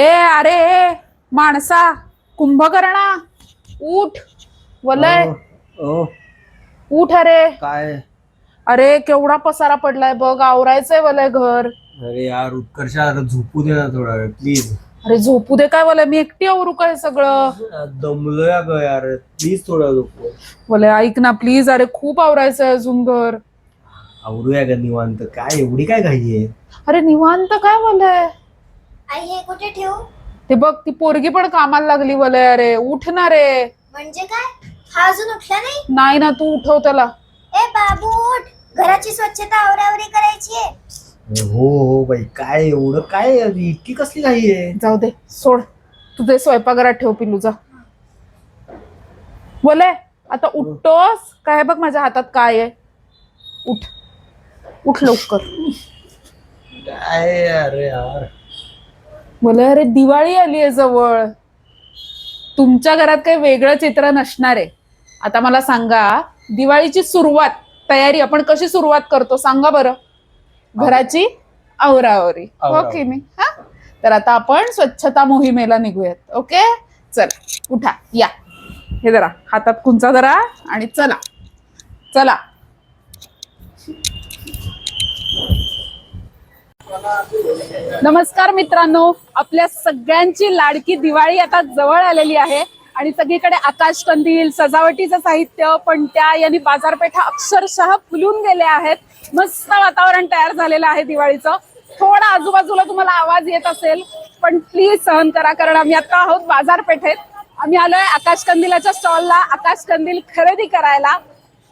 ए अरे ए, माणसा कुंभकर्णा उठ वलय. ओ उठ अरे. काय? अरे केवढा पसारा पडलाय बघ आवरायचंय वलय घर. अरे यार उत्कर्ष आता झोपू दे ना थोडा वेळ प्लीज अरे झोपू दे काय वलय? मी एकटी आवरू काय सगळं? दमलोय ग यार प्लीज थोडा झोपू. वलय ऐक ना प्लीज अरे खूप आवरायचंय अजून घर. आवरूया ग निवांत काय एवढी काय घाई आहे? अरे निवांत काय वलय? आई हे कुठे ठेवू? ते बघ ती पोरगी पण कामाला लागली वलय अरे उठ ना रे. म्हणजे काय? हा अजून उठला नाही? नाही ना तू उठव त्याला. ए बाबू उठ. घराची स्वच्छता आवरावरी करायची आहे. हो हो बाई काय एवढं काय इतकी कसली घाई आहे? जाऊ दे सोड. तुझे स्वयंपाकघरात ठेव पिलू जा. बोले आता उठतोस? काय बघ माझ्या हातात काय आहे. उठ. उठ लवकर. काय अरे यार. बोले अरे दिवाळी आली आहे जवळ. तुमच्या घरात काही वेगळं चित्र नसणार आहे. आता मला सांगा दिवाळीची सुरुवात तयारी आपण कशी सुरुवात करतो? सांगा बरं. घराची आवरावरी हो आवरावरी. की नाही हा? तर आता आपण स्वच्छता मोहिमेला निघूयात. ओके? चला उठा या. हे जरा हातात कुंचा जरा आणि चला. चला. नमस्कार मित्रांनो आपल्या सगळ्यांची लाडकी दिवाळी आता जवळ आलेली आहे आणि सगळीकडे आकाश कंदील सजावटीचं साहित्य पण त्या यांनी बाजारपेठा अक्षरशः फुलून गेल्या आहेत. मस्त वातावरण तयार झालेलं आहे दिवाळीचं. थोडा आजूबाजूला तुम्हाला आवाज येत असेल पण प्लीज सहन करा कारण आम्ही आता आहोत बाजारपेठेत. आम्ही आलोय आकाश कंदिलाच्या स्टॉलला आकाश कंदील खरेदी करायला.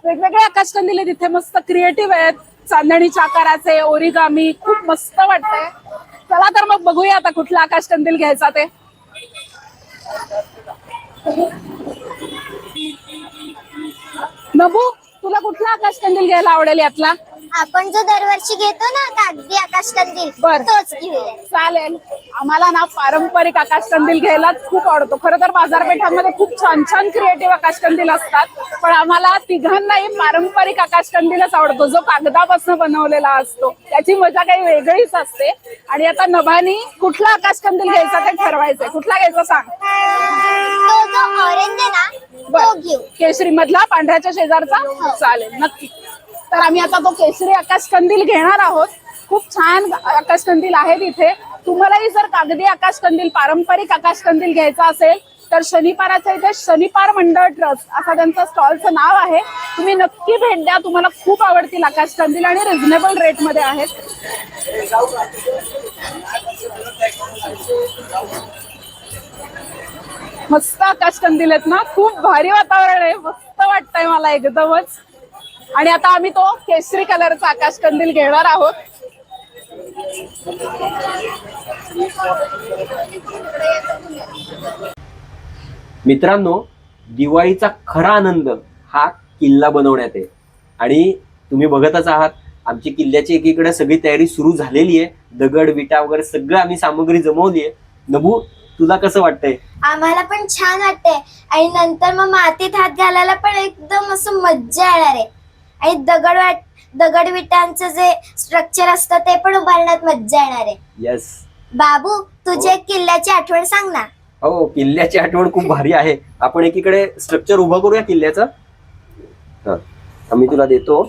वेगवेगळे आकाश कंदील तिथे मस्त क्रिएटिव्ह आहेत. चांदणीच्या आकाराचे ओरिगामी खूप मस्त वाटतंय. चला तर मग बघूया आता कुठला आकाश कंदील घ्यायचा ते. नबू तुला कुठला आकाश कंदील घ्यायला आवडेल यातला? आपण जो दरवर्षी घेतो ना कागदी आकाश कंदील बर. तोच घेऊया. चालेल. आम्हाला ना पारंपरिक आकाश कंदील घ्यायलाच खूप आवडतो. खरं तर बाजारपेठांमध्ये खूप छान छान क्रिएटिव्ह आकाश कंदील असतात. पण आम्हाला तिघांनाही पारंपरिक आकाश कंदीलच आवडतो. जो कागदापासून बनवलेला असतो त्याची मजा काही वेगळीच असते. आणि आता नभानी कुठला आकाश कंदील घ्यायचा ते ठरवायचंय. कुठला घ्यायचा सांग? तो जो ऑरेंज आहे ना तो बर. घेऊ. केशरी मधला पांढऱ्याच्या शेजारचा? चालेल नक्की. तर आम्ही आता तो केशरी आकाशकंदील घेणार आहोत. खूप छान आकाशकंदील आहे आहेत इथे. तुम्हालाही जर कागदी आकाशकंदील पारंपरिक आकाशकंदील घ्यायचा असेल तर शनिपाराच्या इथे शनिपार मंडळ ट्रस्ट असा त्यांचा स्टॉलचं नाव आहे. तुम्ही नक्की भेट द्या. तुम्हाला खूप आवडतील आकाश कंदील आणि रिझनेबल रेटमध्ये आहेत. मस्त आकाश कंदील आहेत ना. खूप भारी वातावरण आहे. मस्त वाटतंय मला एकदमच. आणि आता आम्ही तो केसरी कलरचा आकाश कंदील घेणार आहोत. मित्रांनो दिवाळीचा खरा आनंद हा किल्ला बनवण्यात आहे. आणि तुम्ही बघतच आहात आमची किल्ल्याची एकीकडे सगळी तयारी सुरू झालेली आहे. दगड विटा वगैरे सगळं आम्ही सामग्री जमवली आहे. नभू तुला कसं वाटतंय? आम्हाला पण छान वाटतंय. आणि नंतर मग मातीत हात घालायला पण एकदम असं मज्जा येणार आहे. आणि दगड वाट दगड विटांचं जे स्ट्रक्चर असतं ते पण उभारण्यात मज्जा येणार आहे. येस बाबू तुझी एक किल्ल्याची आठवण सांग ना. हो किल्ल्याची आठवण खूप भारी आहे. आपण एकीकडे स्ट्रक्चर उभं करूया किल्ल्याचं. हा. आम्ही तुला देतो.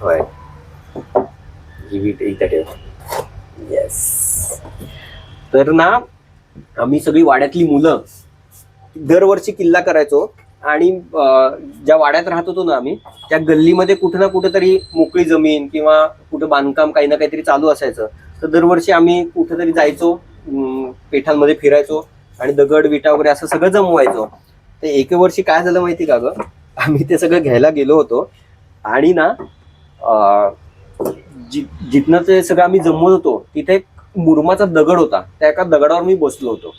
होय. ही वीट इथं ठेव. येस तर ना आम्ही सगळी वाड्यातली मुलं दरवर्षी किल्ला करायचो. आणि ज्या वाड्यात राहत होतो ना आम्ही त्या गल्लीमध्ये कुठं ना कुठं तरी मोकळी जमीन किंवा कुठं बांधकाम काही ना काहीतरी चालू असायचं. तर दरवर्षी आम्ही कुठेतरी जायचो अं, पेठांमध्ये फिरायचो आणि दगड विटा वगैरे असं सगळं जमवायचो. तर एके वर्षी काय झालं माहिती का ग? आम्ही ते सगळं घ्यायला गेलो होतो आणि ना जि जिथनं ते सगळं आम्ही जमवत होतो तिथे एक मुरमाचा दगड होता. त्या एका दगडावर मी बसलो होतो.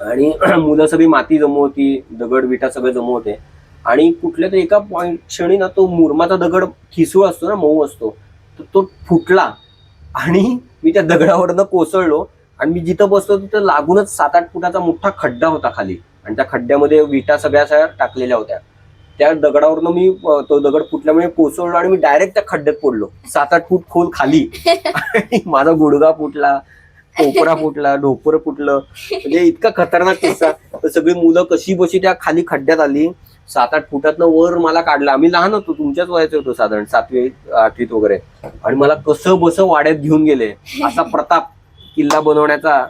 आणि मुलं सगळी माती जमवती दगड विटा सगळं जमवते. आणि कुठल्या तरी एका पॉइंट क्षणी ना तो मुरमाचा दगड ठिसूळ असतो ना मऊ असतो. तर तो फुटला आणि मी त्या दगडावरनं कोसळलो आणि मी जिथं बसलो तिथं लागूनच सात आठ फुटाचा मोठा खड्डा होता खाली. आणि त्या खड्ड्यामध्ये विटा सगळ्या टाकलेल्या होत्या. त्या दगडावरनं मी तो दगड फुटल्यामुळे कोसळलो आणि मी डायरेक्ट त्या खड्ड्यात पडलो. सात आठ फूट खोल खाली. माझा गुडगा फुटला. कोपरा फुटला ढोपर फुटलं. म्हणजे इतका खतरनाक किस्सा. तर सगळी मुलं कशी बशी त्या खाली खड्ड्यात आली. सात आठ फुटातनं वर मला काढलं. आम्ही लहान होतो तुमच्याच वयाचे होतो साधारण सातवी आठवीत वगैरे. आणि मला कसं बसं वाड्यात घेऊन गेले. असा प्रताप किल्ला बनवण्याचा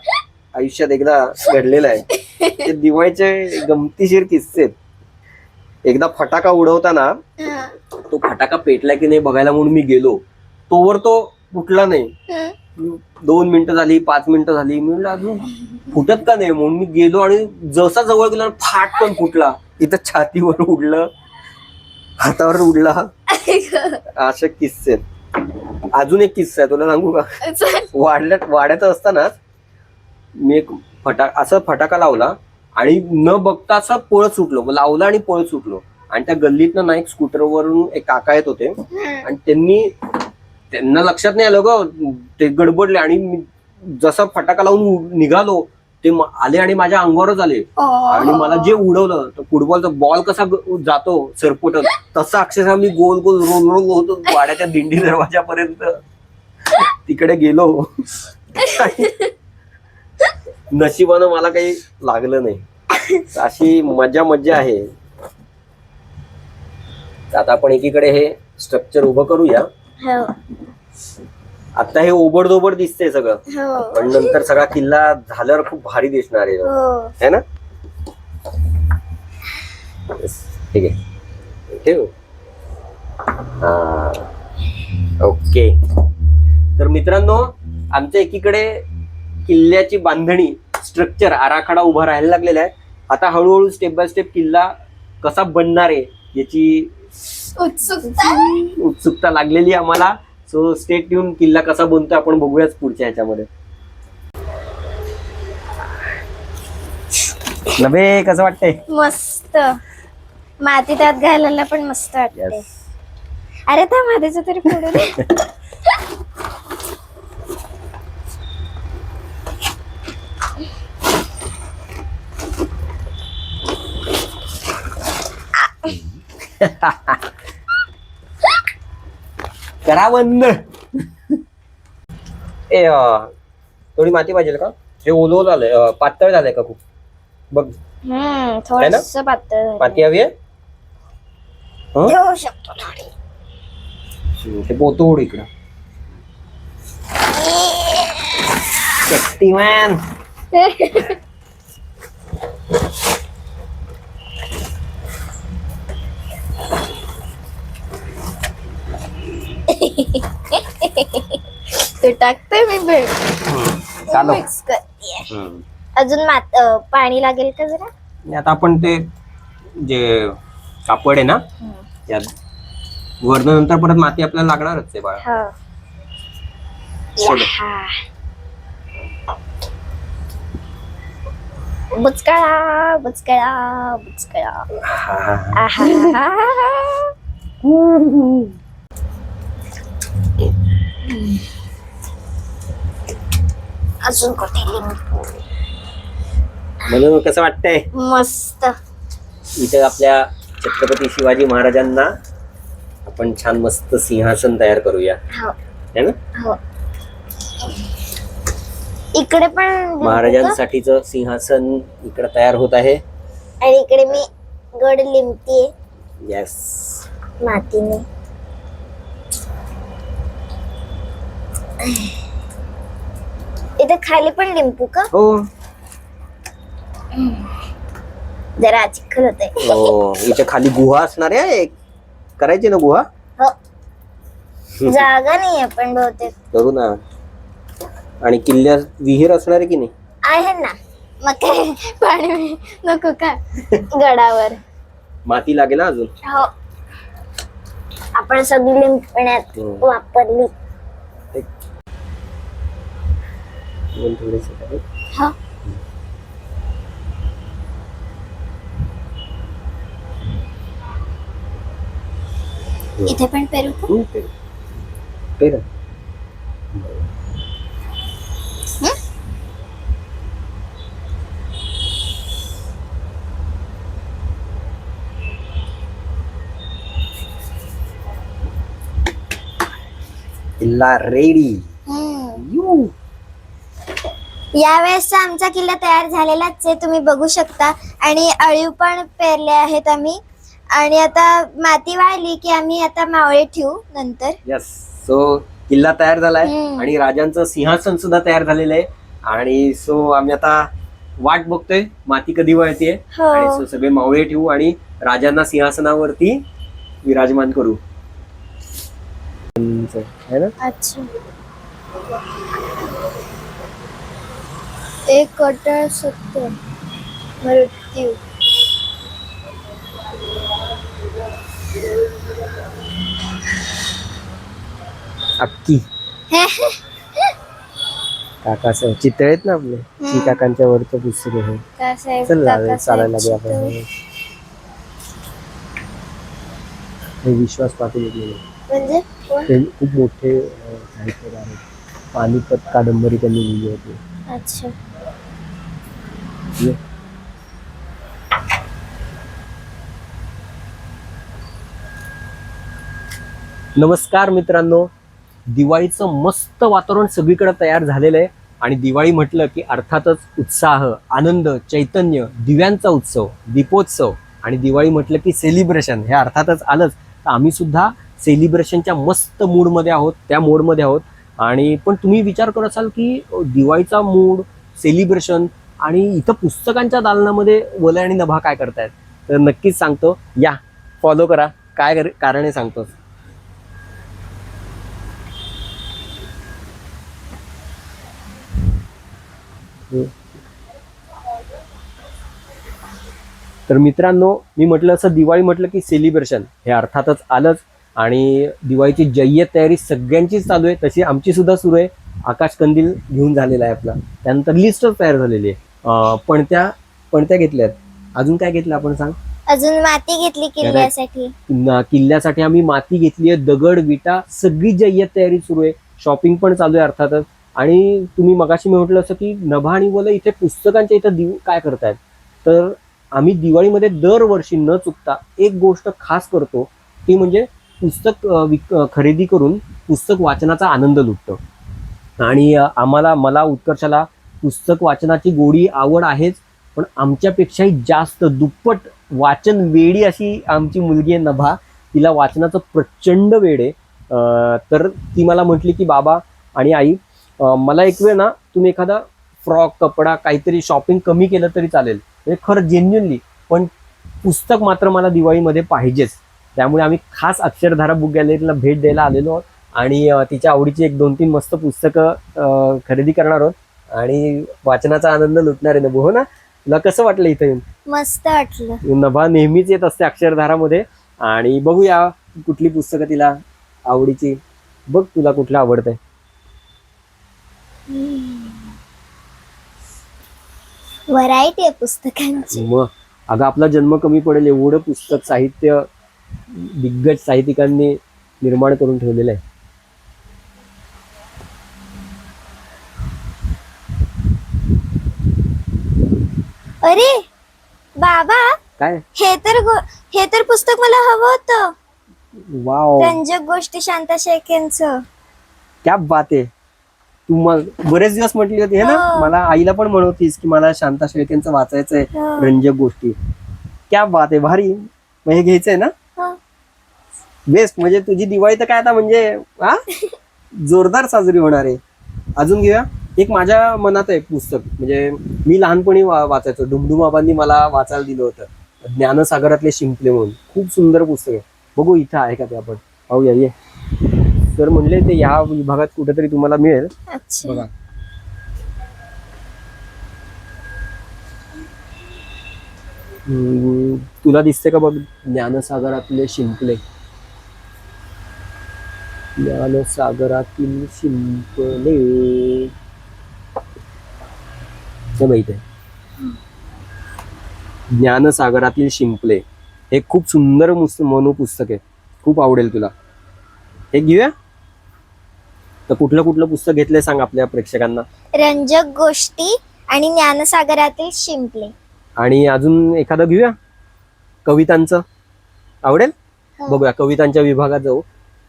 आयुष्यात एकदा घडलेला आहे. ते दिवाळीचे गमतीशीर किस्से. एकदा फटाका उडवताना. तो फटाका पेटला की नाही बघायला म्हणून मी गेलो. तोवर तो फुटला नाही. दोन मिनिटं झाली पाच मिनिटं झाली. मी म्हणलं अजून फुटत का नाही? म्हणून मी गेलो आणि जसा जवळ गेला फाट पण फुटला. इथं छातीवर उडलं. हातावर उडला. असे किस्से. अजून एक किस्सा आहे तुला सांगू का? वाड्यात वाड्यात असतानाच मी एक फटा असं फटाका लावला आणि न बघता असं पळत सुटलो. लावला आणि पळत सुटलो. आणि त्या गल्लीतनं ना एक स्कूटरवरून एक काका येत होते. आणि त्यांनी त्यांना लक्षात नाही आलं ग. ते गडबडले आणि मी जसा फटाका लावून निघालो ते आले आणि माझ्या अंगावरच आले. आणि मला जे उडवलं तर फुटबॉलचा बॉल कसा जातो सरपटत तसा अक्षरशः मी गोल गोल रोल रोल होतो वाड्याच्या दिंडी दरवाजापर्यंत तिकडे गेलो. नशिबानं मला काही लागलं नाही. अशी मजा मज्जा आहे. आता आपण एकीकडे हे स्ट्रक्चर उभं करूया. हो. आता हे ओबडधोबड दिसतंय सगळं. हो. पण नंतर सगळा किल्ला झाल्यावर खूप भारी दिसणार आहे. हो. है ना? Yes, ठीक आहे. ठेवू. हा. ओके तर मित्रांनो आमच्या एकीकडे किल्ल्याची बांधणी स्ट्रक्चर आराखडा उभा राहायला लागलेला आहे. आता हळूहळू स्टेप बाय स्टेप किल्ला कसा बनणार आहे याची उत्सुकता? उत्सुकता लागलेली आम्हाला. सो स्टेट येऊन किल्ला कसा बनतोय आपण बघूयाच पुढच्या ह्याच्यामध्ये. नव्हे कसं वाटतंय? मस्त. माती त्यात घालायला पण मस्त वाटते Yes. अरे त्या मातीचं तरी पुढे दे. करा बंद ए अं, थोडी माती पाहिजे का? हे ओलं अं, पातळ झालंय का खूप? बघ. हम्म थोडस पातळ झालंय. माती हवी आहे? हं? देऊ शकतो थोडी. ते पोतो ओढ इकडं. शक्तिमान. ते टाकते मी भेट चालो. मिक्स करते हम्म. अजून मात अं, पाणी लागेल का जरा? आणि आता आपण ते जे कापड आहे ना त्यात वरण नंतर परत माती आपल्याला लागणारच आहे बाळा. हो. चलो. बुचकळा बुचकळा बुचकळा. हा, हा, हा. आहा. अजून कुठे लिंबू म्हणून कसं वाटतंय? मस्त. इथे आपल्या छत्रपती शिवाजी महाराजांना आपण छान मस्त सिंहासन तयार करूया. हो. है ना? हो. इकडे पण? महाराजांसाठीच सिंहासन इकडे तयार होत आहे. आणि इकडे मी गड लिमतीये. येस मातीने. इथे खाली पण लिंबू का? हो. जरा चिखल होते हो इथे खाली गुहा असणार आहे एक. करायची ना गुहा? हो. जागा नाही पण बहुतेक. करू ना. आणि किल्ल्यात विहीर असणार आहे की नाही? आहे ना. मग काय पाणी नको का? गडावर. माती लागेल ना अजून? हो. आपण सगळी लिंपण्यात हम्म. वापरली. दोन थोडेसे करू. हो इथे पण पेरू का? हम्म, पेरू. पेरू. किल्ला रेडी हम्म. यू यावेळेसचा आमचा किल्ला तयार झालेलाच आहे तुम्ही बघू शकता. आणि अळीव पण पेरले आहेत आम्ही. आणि आता माती वाळली की आम्ही आता मावळे ठेवू नंतर. यस सो किल्ला तयार झालाय हम्म. आणि राजांचं सिंहासन सुद्धा तयार झालेलं आहे. आणि सो आम्ही आता वाट बघतोय माती कधी वळतीये. आणि हो सो सगळे मावळे ठेवू आणि राजांना सिंहासनावरती विराजमान करू. है ना अच्छा. एक अटळ सत्य मृत्यू. अक्की. काका चितळे आहेत ना आपले? ची काकांच्या वरचं पुस्तक आहे. कासाहेब चल लावे, काकासाहेब चालायला लागेल आपण. हे विश्वास पाटील. म्हणजे कोण? ते खूप मोठे अं, साहित्यकार आहेत. पानिपत कादंबरी त्यांनी लिहिली होती. अच्छा. ये. नमस्कार मित्रांनो. दिवाळीचं मस्त वातावरण सगळीकडे तयार झालेलं आहे. आणि दिवाळी म्हटलं की अर्थातच उत्साह आनंद चैतन्य दिव्यांचा उत्सव दीपोत्सव आणि दिवाळी म्हटलं की सेलिब्रेशन हे अर्थातच आलंच. तर आम्ही सुद्धा सेलिब्रेशनच्या मस्त मूडमध्ये आहोत त्या मूडमध्ये आहोत. आणि पण तुम्ही विचार करत असाल की दिवाळीचा मूड सेलिब्रेशन आणि इथं पुस्तकांच्या दालनामध्ये वलय आणि नभा काय करतायत? तर नक्कीच सांगतो. या फॉलो करा. काय कारण आहे सांगतो. तर मित्रांनो मी म्हटलं असं दिवाळी म्हटलं की सेलिब्रेशन हे अर्थातच आलंच. आणि दिवाळीची जय्यत तयारी सगळ्यांचीच चालू आहे. तशी आमची सुद्धा सुरू आहे. आकाश कंदील घेऊन झालेला आहे आपला. त्यानंतर लिस्टच तयार झालेली आहे. अं, पणत्या पणत्या घेतल्यात अजून काय घेतलं आपण सांग? अजून माती घेतली किल्ल्यासाठी. न- किल्ल्यासाठी आम्ही माती घेतली आहे. दगड विटा सगळी जय्यत तयारी सुरू आहे. शॉपिंग पण चालू आहे अर्थातच. आणि तुम्ही मगाशी मी म्हटलं असं की नभा आणि वलं इथे पुस्तकांच्या इथं दिव काय करतायत? तर आम्ही दिवाळीमध्ये दरवर्षी न चुकता एक गोष्ट खास करतो. ती म्हणजे पुस्तक खरेदी करून पुस्तक वाचनाचा आनंद लुटतो. आणि आम्हाला मला उत्कर्षाला पुस्तक वाचनाची गोडी आवड आहेच पण आमच्यापेक्षाही जास्त दुप्पट वाचन वेडी अशी आमची मुलगी आहे नभा. तिला वाचनाचं प्रचंड वेड आहे. तर ती मला म्हटली की बाबा आणि आई मला एक वेळ ना तुम्ही एखादा फ्रॉक कपडा काहीतरी शॉपिंग कमी केलं तरी चालेल. म्हणजे खरं जेन्युनली पण पुस्तक मात्र मला दिवाळीमध्ये पाहिजेच. त्यामुळे आम्ही खास अक्षरधारा बुक गॅलरीला भेट द्यायला आलेलो आहोत. आणि तिच्या आवडीची एक दोन तीन मस्त पुस्तकं खरेदी करणार आहोत. आणि वाचनाचा आनंद लुटणार आहे नभू हो ना? तुला कसं वाटलं इथं येऊन? मस्त वाटलं. नभा नेहमीच येत असते अक्षरधारामध्ये. आणि बघूया कुठली पुस्तकं तिला आवडीची. बघ तुला कुठलं आवडतंय. व्हरायटी आहे पुस्तकांची. मग अगं आपला जन्म कमी पडेल एवढं पुस्तक साहित्य दिग्गज साहित्यिकांनी निर्माण करून ठेवलेलं आहे. अरे बाबा काय? हे तर गो- हे तर पुस्तक मला हवं होतं. वाव. रंजक गोष्टी शांता शेखेंचं. क्या बात आहे. तू मग बरेच दिवस म्हटली होती हे ना? हो. मला आईला पण म्हणवतीस की मला शांता शेळकेंचं वाचायचंय हो. रंजक गोष्टी. क्या बात आहे भारी. मग हे घ्यायचंय ना? हो. बेस्ट म्हणजे तुझी दिवाळी तर काय आता म्हणजे हा? जोरदार साजरी होणार आहे. अजून घेऊया? एक माझ्या मनात आहे पुस्तक. म्हणजे मी लहानपणी वा- वाचायचो. डुमडुमाबांनी मला वाचायला दिलं होतं. ज्ञानसागरातले शिंपले म्हणून. खूप सुंदर पुस्तक आहे. बघू इथं आहे का ते आपण? पाहूया ये तर म्हणले ते या विभागात कुठेतरी तुम्हाला मिळेल. अच्छा. बघा. तुला दिसते का बघ ज्ञानसागरातले शिंपले? ज्ञानसागरातील शिंपले. हे माहीत आहे ज्ञानसागरातील शिंपले हे खूप सुंदर मुस- मनू पुस्तक आहे खूप आवडेल तुला. हे घेऊया? तर कुठलं कुठलं पुस्तक घेतलंय सांग आपल्या प्रेक्षकांना. रंजक गोष्टी आणि ज्ञानसागरातील शिंपले. आणि अजून एखादं घेऊया? कवितांचं. आवडेल? हो. बघूया कवितांच्या विभागात जाऊ.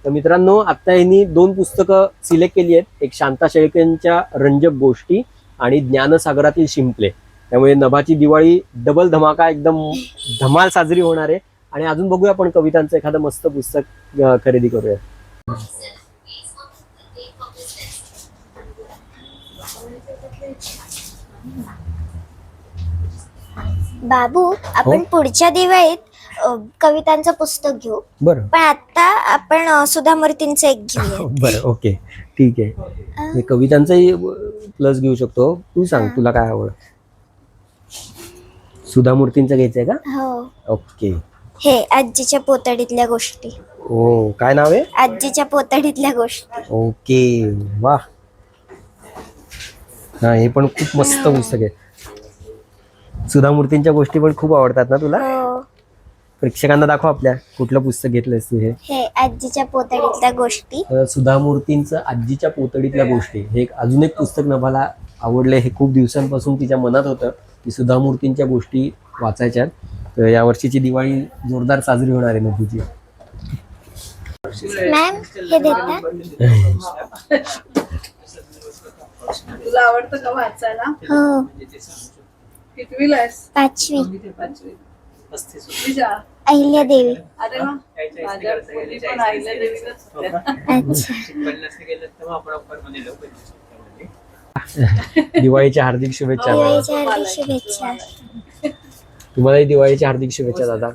तर मित्रांनो आता यांनी दोन पुस्तकं सिलेक्ट केली आहेत. एक शांता शेळकेंच्या रंजक गोष्टी आणि ज्ञानसागरातील शिंपले. त्यामुळे नभाची दिवाळी डबल धमाका एकदम धमाल साजरी होणार आहे. आणि अजून बघूया आपण कवितांचं एखादं मस्त पुस्तक खरेदी करूया. बाबू आपण हो. पुढच्या दिवाळीत कवितांचं पुस्तक घेऊ. बरं. पण आता आपण सुधा मूर्तींचं एक घेऊया. बरं ओके. ठीक आहे. हे कवितांचाही प्लस घेऊ शकतो. तू सांग हा. तुला काय आवड? सुधा मूर्तींचं घ्यायचंय का? हो. ओके. हे आजीच्या पोतडीतल्या गोष्टी. ओ काय नाव आहे? आजीच्या पोतडीतल्या गोष्टी. ओके. वा. हा हे पण खूप मस्त पुस्तक आहे. सुधा मूर्तींच्या गोष्टी पण खूप आवडतात ना तुला? हो. प्रेक्षकांना दाखव आपल्या. कुठलं पुस्तक घेतलंयस तू हे? हे आजीच्या पोतडीतल्या गोष्टी. तर सुधा मूर्तींचं आजीच्या पोतडीतल्या गोष्टी. हे एक अजून एक पुस्तक नभाला आवडले हे खूप दिवसांपासून तिच्या मनात होतं की सुधा मूर्तींच्या गोष्टी वाचायच्यात. तर या वर्षीची दिवाळी जोरदार साजरी होणार आहे नभूची मॅम हे देता? तुला आवडतं का वाचायला? हो. कितवीला आहेस पाचवी. पाचवी. तुझ्या अहिल्या देवी. अरे वा. माझ्या मुली पण आईला देवीलाच होत्या. अच्छा. दिवाळीच्या हार्दिक शुभेच्छा. दिवाळीच्या हार्दिक शुभेच्छा. तुम्हालाही दिवाळीच्या हार्दिक शुभेच्छा दादा.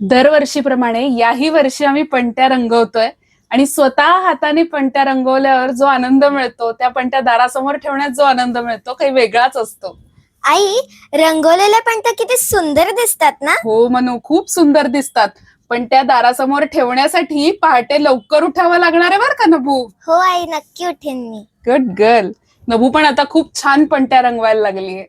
दरवर्षीप्रमाणे याही वर्षी आम्ही पणत्या रंगवतोय. आणि स्वतः हाताने पणत्या रंगवल्यावर जो आनंद मिळतो त्या पणत्या दारासमोर ठेवण्यात जो आनंद मिळतो काही वेगळाच असतो. आई रंगवलेल्या पण तर किती सुंदर दिसतात ना? हो मनू खूप सुंदर दिसतात. पण त्या दारासमोर ठेवण्यासाठी पहाटे लवकर उठावं लागणार आहे बरं का नभू? हो आई नक्की उठेन मी. गुड गर्ल नभू पण आता खूप छान पणत्या रंगवायला लागलीये.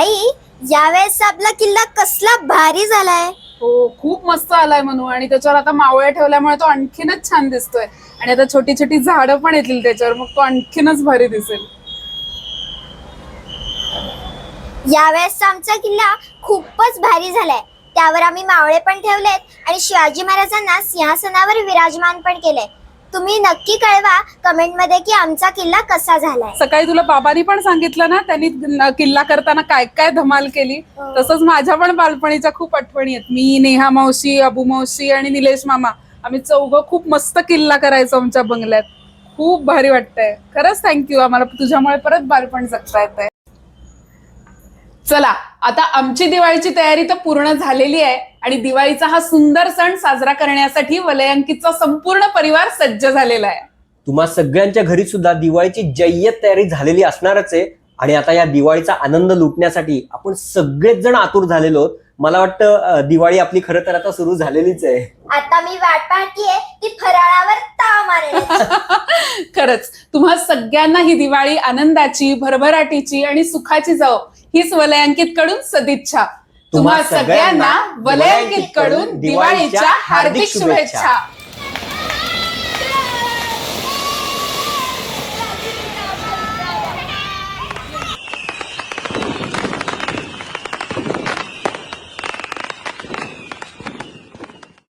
आई यावेळेस आपला किल्ला कसला भारी झालाय. हो खूप मस्त आलाय मनू. आणि त्याच्यावर आता मावळ्या ठेवल्यामुळे तो आणखीनच छान दिसतोय. आणि आता छोटी छोटी झाडं पण येतील त्याच्यावर. मग तो आणखीनच भारी दिसेल. यावेळेस आमचा किल्ला खूपच भारी झालाय. त्यावर आम्ही मावळे पण ठेवलेत आणि शिवाजी महाराजांना सिंहासनावर विराजमान पण केलंय. तुम्ही नक्की कळवा कमेंटमध्ये की आमचा किल्ला कसा झालाय. सकाळी तुला बाबांनी पण सांगितलं ना त्यांनी न- किल्ला करताना काय काय धमाल केली. हो. तसंच माझ्या पण बालपणीच्या खूप आठवणी आहेत. मी नेहा मावशी अबू मावशी आणि निलेश मामा. आम्ही चौघं खूप मस्त किल्ला करायचो आमच्या बंगल्यात. खूप भारी वाटतंय. खरंच थँक्यू आम्हाला तुझ्यामुळे परत बालपण जगता येत चला आता आमची दिवाळीची तयारी तर पूर्ण झालेली आहे आणि दिवाळीचा हा सुंदर सण साजरा करण्यासाठी वलयांकितचा संपूर्ण परिवार सज्ज झालेला आहे तुम्हा सगळ्यांच्या घरी सुद्धा दिवाळीची जय्यत तयारी झालेली असणारच आहे आणि आता या दिवाळीचा आनंद लुटण्यासाठी आपण सगळेच जण आतुर झालेलो आहोत. मला वाटतं दिवाळी आपली खरं तर आता सुरू झालेलीच आहे. आता मी वाट पाहतीये ती फराळावर ताव खरंच तुम्हा सगळ्यांना ही दिवाळी आनंदाची भरभराटीची आणि सुखाची जाओ हीच वलयांकित कडून सदिच्छा. तुम्हा सगळ्यांना वलयांकित कडून दिवाळीच्या हार्दिक शुभेच्छा.